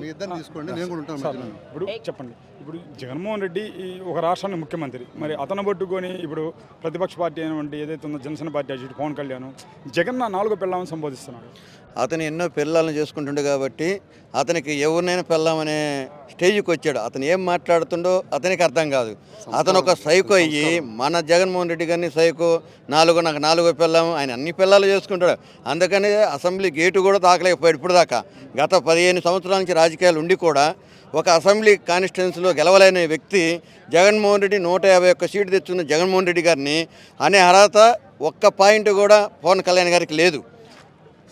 మీ ఇద్దరు తీసుకోండి నేను కూడా ఉంటాను సార్ మధ్యలో. ఇప్పుడు చెప్పండి. ఇప్పుడు జగన్మోహన్ రెడ్డి ఈ ఒక రాష్ట్రానికి ముఖ్యమంత్రి. మరి అతను పట్టుకొని ఇప్పుడు ప్రతిపక్ష పార్టీ అయినటువంటి ఏదైతే ఉందో జనసేన పార్టీ అధ్యక్షుడు పవన్ కళ్యాణ్ జగన్ నా నాలుగో పిల్లలను సంబోధిస్తున్నాడు. అతను ఎన్నో పిల్లలను చేసుకుంటుండే కాబట్టి అతనికి ఎవరినైనా పెళ్ళామనే స్టేజ్కి వచ్చాడు. అతను ఏం మాట్లాడుతుండో అతనికి అర్థం కాదు. అతను ఒక సైకో అయ్యి మన జగన్మోహన్ రెడ్డి గారిని సైకో నాలుగో నాకు నాలుగో పిల్లాము ఆయన అన్ని పిల్లలు చేసుకుంటాడు. అందుకని అసెంబ్లీ గేటు కూడా తాకలేకపోయాడు ఇప్పుడు దాకా గత పదిహేను సంవత్సరాల నుంచి రాజకీయాలు ఉండి కూడా ఒక అసెంబ్లీ కాన్స్టిట్యున్సీలో గెలవలేని వ్యక్తి జగన్మోహన్ రెడ్డి నూట యాభై ఒక్క సీటు తెచ్చుకున్న జగన్మోహన్ రెడ్డి గారిని అనే అర్హత ఒక్క పాయింట్ కూడా పవన్ కళ్యాణ్ గారికి లేదు.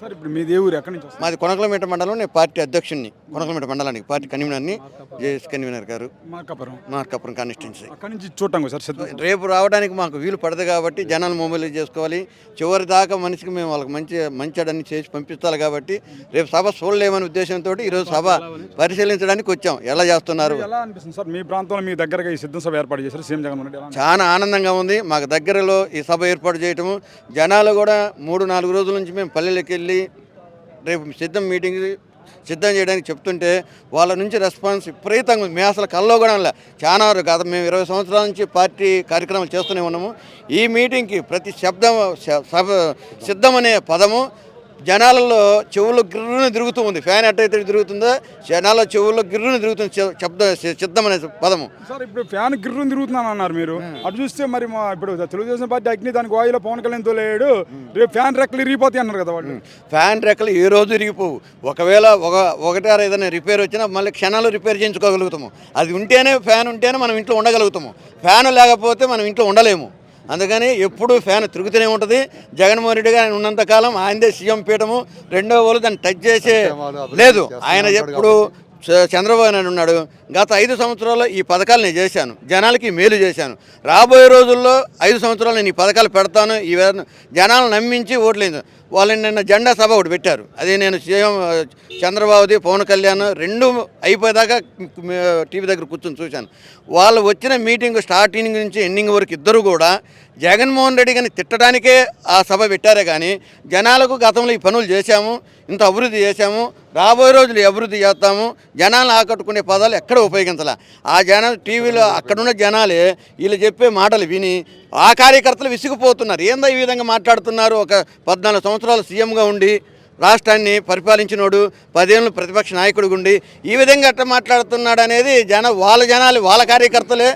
సార్ ఇప్పుడు మీ దేవుడు ఎక్కడి నుంచి వస్తారు మాది కొనకలమేట మండలం నేను పార్టీ అధ్యక్షుడిని కొనకలమేట మండలానికి పార్టీ కన్వీనర్ని జేఎస్ కన్వీనర్ గారు. మార్కాపురం. మార్కాపురం కాన్స్టిట్యున్సీ. అక్కడి నుంచి చూడటాం సార్ రేపు రావడానికి మాకు వీలు పడదు కాబట్టి జనాలు మొబైలైజ్ చేసుకోవాలి. చివరి దాకా మనిషికి మేము వాళ్ళకి మంచి మంచిడని చేసి పంపించాలి కాబట్టి రేపు సభ చూడలేమనే ఉద్దేశంతో ఈరోజు సభ పరిశీలించడానికి వచ్చాం. ఎలా చేస్తున్నారు? ఎలా అనిపిస్తుంది సార్? మీ ప్రాంతంలో మీ దగ్గరగా ఈ సిద్ధం సభ ఏర్పాటు చేశారు సీఎం జగన్మోహన్ రెడ్డి ఎలా అనిపిస్తుంది? చాలా ఆనందంగా ఉంది. మాకు దగ్గరలో ఈ సభ ఏర్పాటు చేయటము. జనాలు కూడా మూడు నాలుగు రోజుల నుంచి మేము పల్లెలకు వెళ్ళి రేపు సిద్ధం మీటింగ్ సిద్ధం చేయడానికి చెప్తుంటే వాళ్ళ నుంచి రెస్పాన్స్ విపరీతంగా మేము అసలు కల్లో కూడా లే చాలా వరకు గత మేము ఇరవై సంవత్సరాల నుంచి పార్టీ కార్యక్రమాలు చేస్తూనే ఉన్నాము. ఈ మీటింగ్కి ప్రతి శబ్దం సిద్ధం అనే పదము జనాలలో చెవులు గిర్రున తిరుగుతూ ఉంది. ఫ్యాన్ ఎట్టయితే తిరుగుతుందో జనాల చెవుల్లో గిర్రున తిరుగుతుంది శబ్ద సిద్ధం అనే పదము. సార్ ఇప్పుడు ఫ్యాన్ గిర్రుని తిరుగుతున్నాను అన్నారు మీరు. అటు చూస్తే మరి మా ఇప్పుడు తెలుగుదేశం పార్టీ అగ్ని దానికి వాయులో పవన్ కళ్యాణ్ తోలేడు రేపు ఫ్యాన్ రెక్కలు ఇరిగిపోతాయి అన్నారు కదా వాళ్ళు. ఫ్యాన్ రెక్కలు ఏ రోజు ఇరిగిపోవు. ఒకవేళ ఒక ఒకటారు ఏదైనా రిపేర్ వచ్చినా మళ్ళీ క్షణాలు రిపేర్ చేయించుకోగలుగుతాము. అది ఉంటేనే ఫ్యాన్ ఉంటేనే మనం ఇంట్లో ఉండగలుగుతాము. ఫ్యాన్ లేకపోతే మనం ఇంట్లో ఉండలేము. అందుకని ఎప్పుడు ఫ్యాన్ తిరుగుతూనే ఉంటుంది. జగన్మోహన్ రెడ్డి గారు ఉన్నంతకాలం ఆయనదే సీఎం పీఠము. రెండో వాళ్ళు దాన్ని టచ్ చేసే లేదు. ఆయన ఎప్పుడు చంద్రబాబు నాయుడు ఉన్నాడు. గత ఐదు సంవత్సరాల్లో ఈ పథకాలు నేను చేశాను. జనాలకి మేలు చేశాను. రాబోయే రోజుల్లో ఐదు సంవత్సరాలు నేను ఈ పథకాలు పెడతాను. ఈ జనాలను నమ్మించి ఓట్లేదు వాళ్ళు నిన్న జెండా సభ ఒకటి పెట్టారు. అదే నేను సీఎం చంద్రబాబుది పవన్ కళ్యాణ్ రెండు అయిపోయేదాకా టీవీ దగ్గర కూర్చొని చూశాను. వాళ్ళు వచ్చిన మీటింగ్ స్టార్టింగ్ నుంచి ఎండింగ్ వరకు ఇద్దరు కూడా జగన్మోహన్ రెడ్డి గారిని తిట్టడానికే ఆ సభ పెట్టారే కానీ జనాలకు గతంలో ఈ పనులు చేశాము ఇంత అభివృద్ధి చేశాము రాబోయే రోజులు అభివృద్ధి చేస్తాము. జనాలను ఆకట్టుకునే పదాలు ఎక్కడ ఉపయోగించాల. ఆ జనాలు టీవీలో అక్కడున్న జనాలే వీళ్ళు చెప్పే మాటలు విని ఆ కార్యకర్తలు విసిగిపోతున్నారు. ఏందో ఈ విధంగా మాట్లాడుతున్నారు. ఒక పద్నాలుగు సంవత్సరాలు సీఎంగా ఉండి రాష్ట్రాన్ని పరిపాలించినోడు పదేళ్ళు ప్రతిపక్ష నాయకుడు ఉండి ఈ విధంగా అట్ట మాట్లాడుతున్నాడు అనేది జన వాళ్ళ జనాలు వాళ్ళ కార్యకర్తలే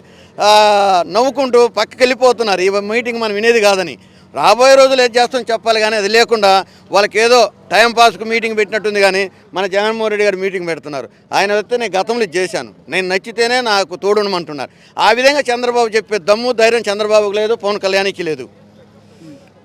నవ్వుకుంటూ పక్కకి వెళ్ళిపోతున్నారు ఈ మీటింగ్ మనం వినేది కాదని. రాబోయే రోజులు ఏం చేస్తాం చెప్పాలి కానీ అది లేకుండా వాళ్ళకి ఏదో టైం పాస్కు మీటింగ్ పెట్టినట్టుంది కానీ మన జగన్మోహన్ రెడ్డి గారు మీటింగ్ పెడుతున్నారు. ఆయన వస్తే నేను గతంలో చేశాను. నేను నచ్చితేనే నాకు తోడునమంటున్నారు ఆ విధంగా చంద్రబాబు చెప్పే దమ్ము ధైర్యం చంద్రబాబుకు లేదు పవన్ కళ్యాణ్కి లేదు.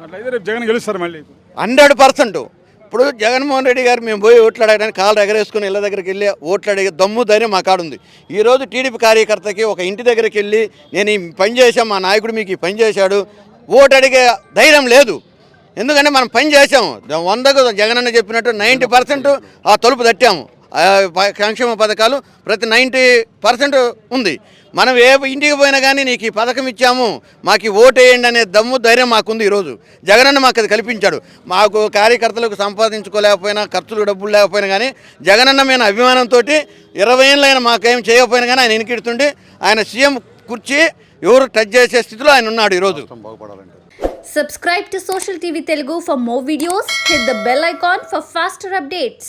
అట్లయితే రేపు జగన్ గెలుస్తారు మళ్ళీ? Hundred percent. ఇప్పుడు జగన్మోహన్ రెడ్డి గారు మేము పోయి ఓట్లు అడగడానికి కాళ్ళు ఎగరేసుకుని ఇళ్ళ దగ్గరికి వెళ్ళి ఓట్లు అడిగే దమ్ము ధైర్యం మా కాడుంది. ఈరోజు టీడీపీ కార్యకర్తకి ఒక ఇంటి దగ్గరికి వెళ్ళి నేను ఈ పని చేశాం మా నాయకుడు మీకు ఈ పని చేశాడు ఓటు అడిగే ధైర్యం లేదు. ఎందుకంటే మనం పని చేసాము వందకు జగనన్న చెప్పినట్టు నైంటీ పర్సెంట్ ఆ తలుపు తట్టాము. ఆ ప- సంక్షేమ పథకాలు ప్రతి నైంటీ పర్సెంట్ ఉంది. మనం ఏ ఇంటికి పోయినా కానీ నీకు ఈ పథకం ఇచ్చాము. మాకు ఈ ఓటు వేయండి అనే దమ్ము ధైర్యం మాకుంది ఈరోజు. జగనన్న మాకు అది కల్పించాడు. మాకు కార్యకర్తలకు సంపాదించుకోలేకపోయినా ఖర్చులు డబ్బులు లేకపోయినా కానీ జగనన్న మీద అభిమానంతో ఇరవై ఏళ్ళైనా మాకేం చేయకపోయినా కానీ ఆయన ఎనికిడుతుండి ఆయన సీఎం కుర్చీ ఎవరు టచ్ చేసే స్థితిలో ఆయన ఉన్నాడు ఈరోజు Subscribe to Social TV Telugu for more videos. Hit the bell icon for faster updates.